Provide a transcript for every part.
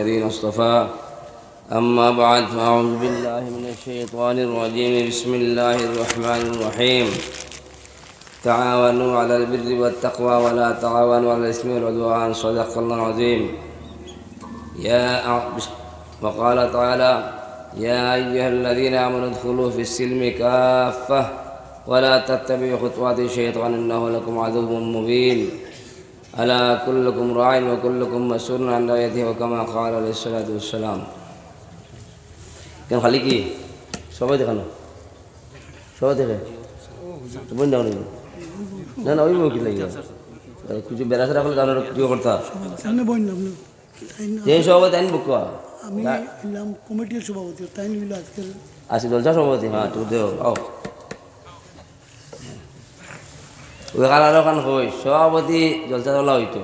الذين اصطفى. أما بعد فأعوذ بالله من الشيطان الرجيم. بسم الله الرحمن الرحيم. تعاونوا على البر والتقوى ولا تعاونوا على الإثم والعدوان. صدق الله العظيم. يا وقال تعالى يا أيها الذين آمنوا ادخلوا في السلم كافة ولا تتبعوا خطوات الشيطان إنه لكم عدو مبين. ألا كلكم راع وكلكم مسؤول عن رعيته وكما قال عليه الصلاة والسلام কেন খালি কি সবাই দেখানো সবাই দেখে বোন যাও নাকি না না ওই কি লাগি কিছু বেড়া সেরা করলে গানের কিছু করতা সামনে বইন আপনি তাই না যে সভাপতি আইন বুক আমি এলাম কমিটির সভাপতি তাই নিল আজকাল আসি জলসা সভাপতি হ্যাঁ তুই দেও ওই কালার ওখান হই সভাপতি জলসা তোলা হইতো।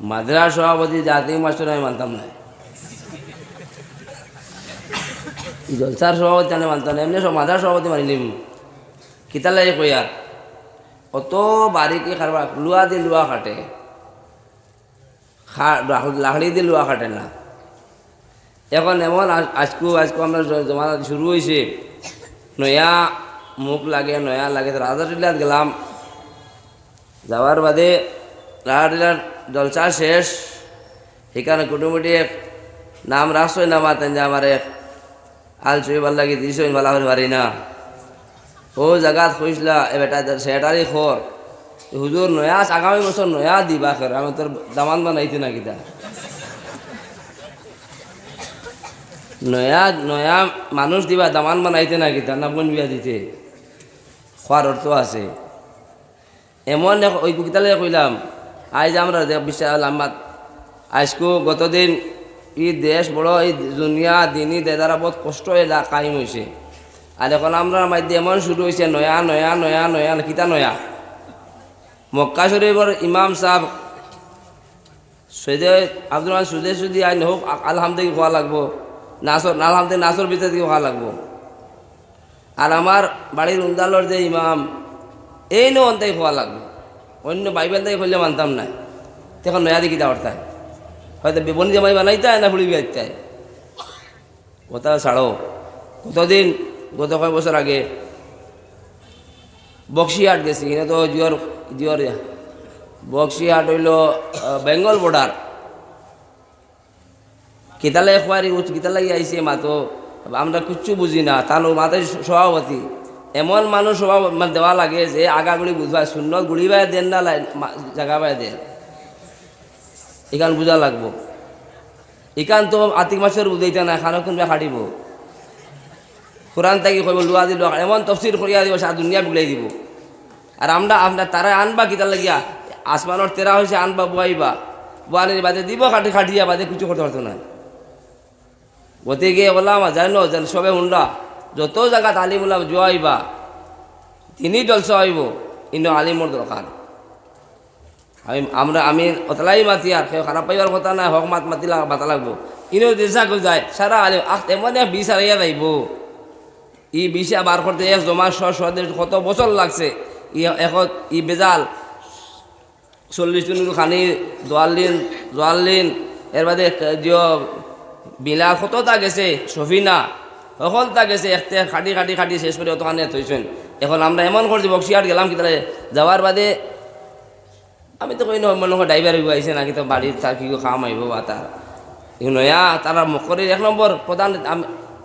মাদ্রাস সভাপতি জাতি মাস্টার আমি মানতাম না জলসার সভাপতি আমি মানতাম না এমনি মাদ্রাস সভাপতি মানি নিম কিতার লাগে কই আর অত বারিকি খারবা লুয়া দিয়ে লুয়া কাটে, খা লাকড়ি দিয়ে লুয়া কাটে না। এখন এমন আজ- আজকু আজকু আমরা জ- জমানা শুরু হয়েছে নয়া মুখ লাগে, নয়া লাগে রাজা গেলাম। যাওয়ার বাদে টিলার জলসা শেষ। সেখানে কুটুমুটি নাম রাখছই না মাতেন যে আমার এক আল ভালো লাগি দিছই ভালো করে পারি না। ও জায়গাত কইসলা এ বেটা সেটারই খর। হুজুর নয়া আগামী বছর নয়া দিবা খর, আমি তোর দামান বানাইতে না কিতা। নয়া নয়া মানুষ দিবা দামান বানাইতে না কি তার না কোন বিয়া দিতে। খোয়ার অর্থ আছে। এমন ওই কুকিতালে কইলাম, আজ আমরা বিশাল আমার আজকু গতদিন ই দেশ বড় এই দুনিয়া দিনই দেদারা বহুত কষ্ট এলা কাহিম হয়েছে আর এখন আমরা মাধ্যমে এমন শুরু হয়েছে নয়া নয়া নয়া নয়া, কিতা নয়া। মক্কা শরীফর ইমাম সাহেব সৈদে আব্দুল রহমান সুদে সুদি আইন হোক আলহামদুলিল্লাহ খোয়া লাগবো। নাচর আলহামদুলিল্লাহ নাচর ভিতরে দিয়ে খোয়া লাগবো। আর আমার বাড়ির উন্দালর যে ইমাম এই নো অন্তাই খোয়া লাগবে। অন্য বাইবেল তাই খুললে মানতাম না। তখন নয়া দিকে দেওয়ার তাই। হয়তো বেবনি জামাই বানাইতে না ফুড়ি বিয়াইতে কথা ছাড়ো। কতদিন, গত কয়েক বছর আগে বক্সিহাট গেছি। এখানে তো জিওর জিওর বক্সিহাট হইল বেঙ্গল বর্ডার কিতালে খুয়ারি কিতা লাগি আইছে মাতো আমরা কিচ্ছু বুঝি না। তার মাথায় সভাপতি। এমন মানুষ মানে দেওয়া লাগে যে আগাগুড়ি বুঝবা শূন্য গুড়ি বাই দেন না জাগা বাই দেন। এখান বুঝা লাগবো। এখান তো আতিক মাসের বুঝাইতে না খানো কোনবা খাটিব কোরআন থাকি কইব লুয়া দিল, এমন তফসির করিয়া দিব, সারা দুনিয়া বুলাই দিব। আর আমরা আপনার তারা আনবা কিতা লাগিয়া? আসমানোর তেরা হয়েছে আনবা বুয়াইবা বুয়ানির বাদে দিব, খাটি খাটিয়া বাদে কিছু করতে পারতো না গিয়ে বললাম জানো যেন সবে হুন্ডা যত জায়গা আলিম উল্লাম জোয়াইবা তিনি জলসা হইব কিন্তু আলিমর দরকার আমি, আমরা, আমি অতলাই মাতি আর কেউ খারাপ পাইবার কথা নাই, হক মাত মাতিলা, মাতা লাগবো। ইনেও দেশা করে যায় সারা আলিম আখ এমন এক বিষ হারাইয়া যাইব ই বিষা বার করতে এক জমা শ কত বছর লাগছে। ই এখন ই বেজাল। চল্লিশ দিন খানি দোয়াল্লিন জোয়াল্লিন এর বাদে বিলাল কতটা গেছে সফিনা সকলটা গেছে একটা খাটি খাটি খাটি শেষ করে অতখানে থইছেন এখন আমরা এমন করছি বক্সিয়াট গেলাম কি তাহলে যাওয়ার বাদে আমি তো কই মনে ড্রাইভার হইব আইসে নাকি তো বাড়ির তার কি খাম আইব বা তার নয়া তারা মকরের এক নম্বর প্রধান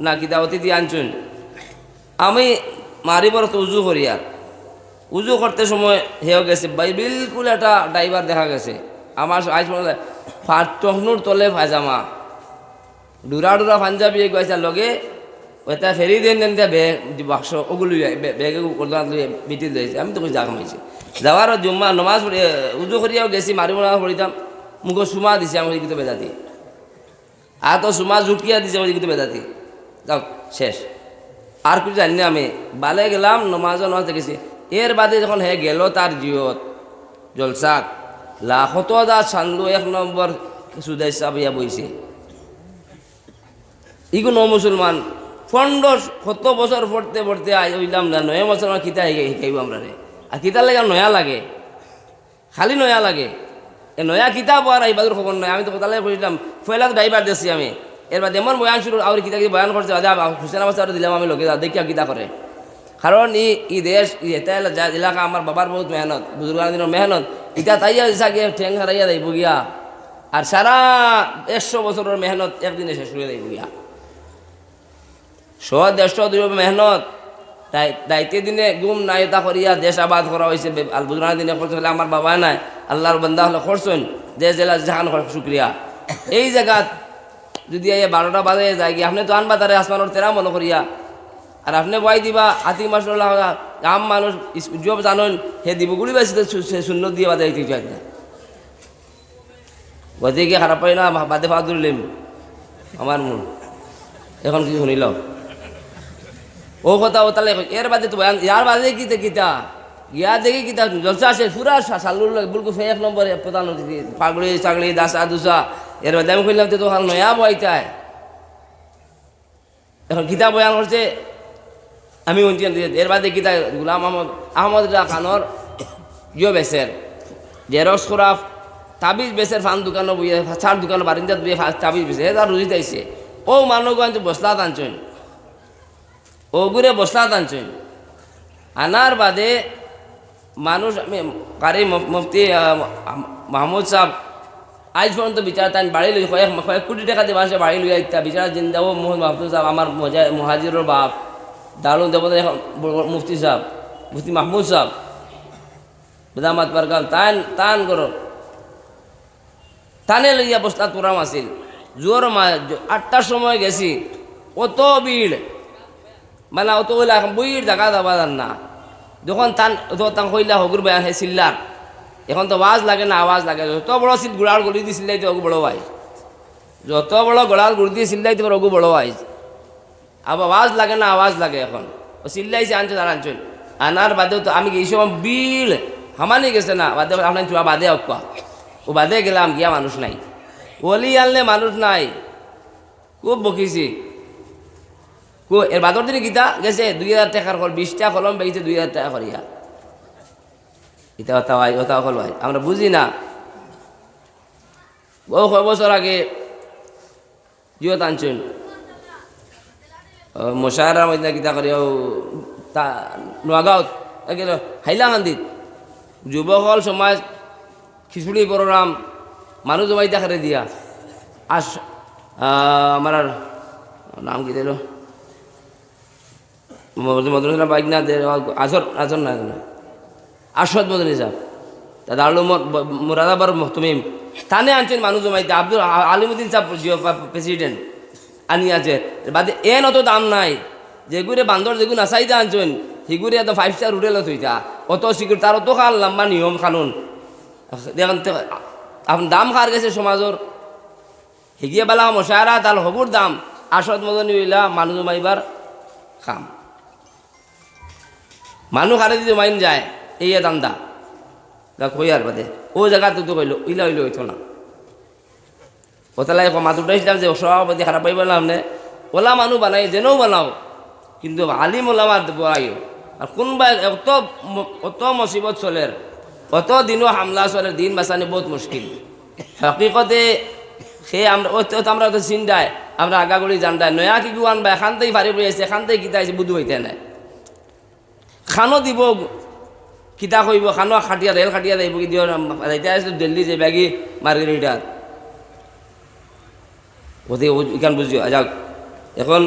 না, কিতা অতিথি আনছুন আমি মারিবর তো উজু করি আর উজু করতে সময় হেও গেছে বিলকুল একটা ড্রাইভার দেখা গেছে। আমার আজ মনে ফাট টহনুর তলে পায়জামা ডুরা ডুরা পাঞ্জাবি গেছে লগে ওটা ফেরি দিয়া বেগ বাক্স ওগুলো বেগে বিটি দিয়েছে আমি তো জাগা মাইছি যাওয়ার জুম্মা নমাজ উজু করিয়াও গেছি মারিব না পড়িতাম মুখ সুমা দিছে আমার কিন্তু বেজাতি। আর তো সুমা জুকিয়া দিছে আমার কিন্তু বেজাতি। যাও শেষ। আর কিছু জানি না আমি? বালে গেলাম নমাজও নমাজ দেখেছি। এর বাদে যখন হে গেল তার জিওত জলসাত লাখত দা চান্দু এক নম্বর সুদাই সাহেব ইয়া বইছে ন মুসলমান পনেরো কত বছর পড়তে পড়তে আই হইলাম না নয় বছর আমার কিতা শিখাই শিখাইব আমরা রে আর কিতা লাগে নয়া লাগে। খালি নয়া লাগে। এ নয়া কিতাব আর এই বাদুর খবর নয় আমি তো কোথায় করেছিলাম ফয়লা তো ড্রাইভার দিয়েছি আমি। এর বাদে এমন বয়ান শুরু আর কিতা কি বয়ান করছে হুসেন আবাস দিলাম আমি লোকে দেখিয়া কিতা করে কারণ ই ই দেশ এটা এলা- যা এলাকা আমার বাবার বহুত মেহনত বুজুর্গান দিনের মেহনত। ইটা তাইয়া দিছা গিয়ে ঠেং হারাইয়া দেব গিয়া। আর সারা একশো বছরের মেহনত একদিনে শেষ করে দেব গিয়া। শো দুই মেহনত। তাই দায়িত্বে দিনে গুম নাই তা করিয়া দেশ আবাদ করা হয়েছে আল বুজরানের দিনে করতে হলে আমার বাবা নাই আল্লাহর বন্দা হলে করছেন দেশ জেলা জাহান শুক্রিয়া এই জায়গাত যদি এই বারোটা বাজে যায় গিয়ে আপনি তো আনবা তারে আসমানোর তেরা মনে করিয়া। আর আপনি বয় দিবা হাতি মাস আম মানুষ জব জানেন, হে দিব গুলি বেশি শূন্য দিয়ে বাদে দিতে চাই না গতে গিয়ে খারাপ পাই না, বাদে পা ধরলিম আমার মন এখন কি শুনিল ও কথা ও তাহলে এর বাদে তো ইয়ার বাদে কিতে কিতা ইয়া দেখি কিতা জলসা আছে পুরা সালুর বুলকু ফে এক নম্বরে প্রধান পাগড়ি চাগড়ি দাসা, দুসা। এর বাদে আমি কইলাম তো হাল নয়া বইতায় এখন কিতা বয়ান করছে আমি শুনছি এর বাদে কিতা গুলাম আহমদ আহমদ খানোর ইয়ে বেসের। জেরক্স করা তাবিজ বেসের ফান দোকানও বইয়ে চার দোকানের বারিন্দাত বইয়ে তাবিজ বেসে তার রুজি তাইছে। ও মানুষগঞ্জ বসলা টানছেন ওগুরে বসলা টানছেন আনার বাদে মানুষ, আমি কারি মুফ- মুফতি মাহমুদ সাহেব আজ পর্যন্ত বিচার তাই বাড়ি লই, কয়েক কয়েক কোটি টাকা দিয়ে মানুষের বাড়ি লইয়া ইত্যা বিচার জিন্দাও মোহন মাহমুদ সাহেব, আমার মহাজিরের বাপ, দারুণ দেবতা এখন মুফতি সাহেব, মুফতি মাহমুদ সাহেব। বেদামাত পারগান তান তান করো। টানে লইয়া বসলা তোরাম আছিল জোর মা আটটার সময় গেছি। অত ভিড়। মানে অত এখন বইয়ের জায়গা দাবা যান না যখন তান তো তান কইলা হগুর বেয়া হে চিল্লার এখন তো আওয়াজ লাগে না আওয়াজ লাগে যত বড় সিল গুড়ার গলি দিয়ে চিল্লাইতে ওগু বড় আইজ যত বড় গড়ার গুড়ি দিয়ে চিল্লাইতে পারে অগু বড় আইজ আবার আওয়াজ লাগে না আওয়াজ লাগে এখন ও চিল্লাইছে আনছে তার আনছেন আনার বাদেও তো আমি এই সময় বিল হামানি গেছে না বাদে আপনার চুয়া বাদে অক্কা ও বাদে গেলাম গিয়া মানুষ নাই ওলি আনলে মানুষ নাই খুব বকিছি এর বাদর দিনে গীতা গেছে, দুই হাজার টাকার কল বিশটা কলম বেগেছে, দুই হাজার টাকা করিয়া ইতা কথা ভাই কথা কল ভাই আমরা বুঝি না। বহু কয় বছর আগে জিও টানছেন মশাহারার মধ্যে গীতা করি তা নোয়াগাঁৱত গেল হাইলাকান্দিত। যুৱকল সমাজ, খিচুড়ি প্রোগ্রাম মানুষ জমাই দেখারে দিয়া। আস আমার নাম কি দিল মদরুল্লাহ বাইক না আজর আজর না না। আশদ মদনী সাহেব তা দাঁড়লো মুরাদাবার তুমিম থানে আনছেন মানুষ জমাইতে আব্দুল আলিমুদ্দিন সাহেব প্রেসিডেন্ট। আনি আছে। বাদে এন অত দাম নাই। যেগুরে বান্দর যেগুলো আসাইতে আনছেন সেগুলি এত ফাইভ স্টার হোটেলত হইতা অত সিকিউর তার অত খাল লম্বা নিয়ম কানুন। দেখেন, তে- আপনি দাম খার গেছে সমাজর। হিগিয়ে বেলা মশারা তার হবুর দাম। আসদ মদনী হইলা মানুষ জমাইবার খাম। মানুহ হারে যদি মাইন যায়, এই দান্দা। গা কই আর বাদে? ও জায়গা তো তো কইলো, ইলা হইল হইতো না। ওতালাই মাত উঠাইছিলাম যে সভাপতি খারাপ পাইব না আপনি ওলা মানুষ বানাই যেনও বানাও। কিন্তু আলিম ওলামার বড়াইও আর কোনবা অত অত মুসিবত চলের, অত দিনও হামলা চলের, দিন বাঁচানি বহুত মুশকিল। হকিকতে সে আমরা তো আমরা তো চিন্তায়, আমরা আগাগুড়ি জানতাই নয়া কি গুয়ান বা এখানতেই ভারি বই আছে এখানতেই কিতা আছে বুধু হইতে নাই। খানো দিব। কিতা কইব খানো খাটিয়া রেল খাটিয়া যাইব কি দিও যাইতে দিল্লি যে ব্যাগি মার্গেরিটার গতিকে ইকান বুঝিও যাক এখন